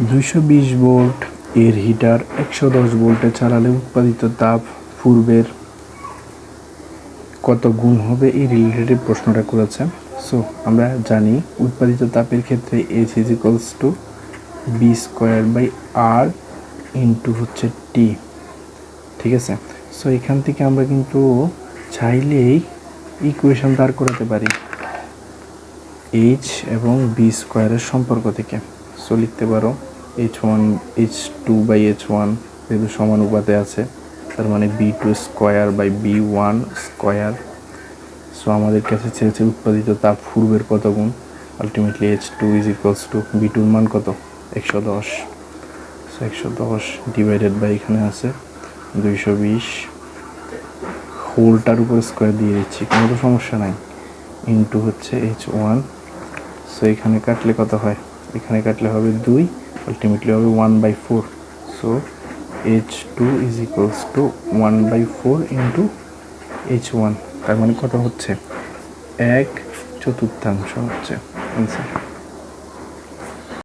দুইশো বিশ ভোল্ট, এর হিটার একশো দশ ভোল্টে চালালে উৎপাদিত তাপ পূর্বের কত গুণ হবে এই রিলেটেড প্রশ্নটা করেছে। সো আমরা জানি উৎপাদিত তাপের ক্ষেত্রে H is equals to B square by R into হচ্ছে টি ঠিক আছে? সো এখান থেকে আমরা কিন্তু চাইলেই ইকুয়েশন দাঁড় করাতে পারি এইচ এবং বি স্কোয়ারের সম্পর্ক থেকে। সো লিখতে পারো। H one H two by H one যেহেতু সমানুপাতে আছে, তার মানে B two square by B one square so আমাদের কাছে চেয়েছে উৎপাদিত তাপ পূর্বের কত গুণ? Ultimately H two is equals to B টুর মান কত? একশো দশ। সো একশো দশ ডিভাইডেড বাই এখানে আছে দুইশো বিশ। হোলটার উপর স্কোয়ার দিয়ে দিচ্ছি, কোনো তো সমস্যা নাই। ইন্টু হচ্ছে এইচ ওয়ান সো এখানে কাটলে কত হয়? এখানে কাটলে হবে দুই। আলটিমেটলি হবে one by four so H two is equals to one by four into H one তার মানে কত হচ্ছে? এক চতুর্থাংশ হচ্ছে। অ্যান্সার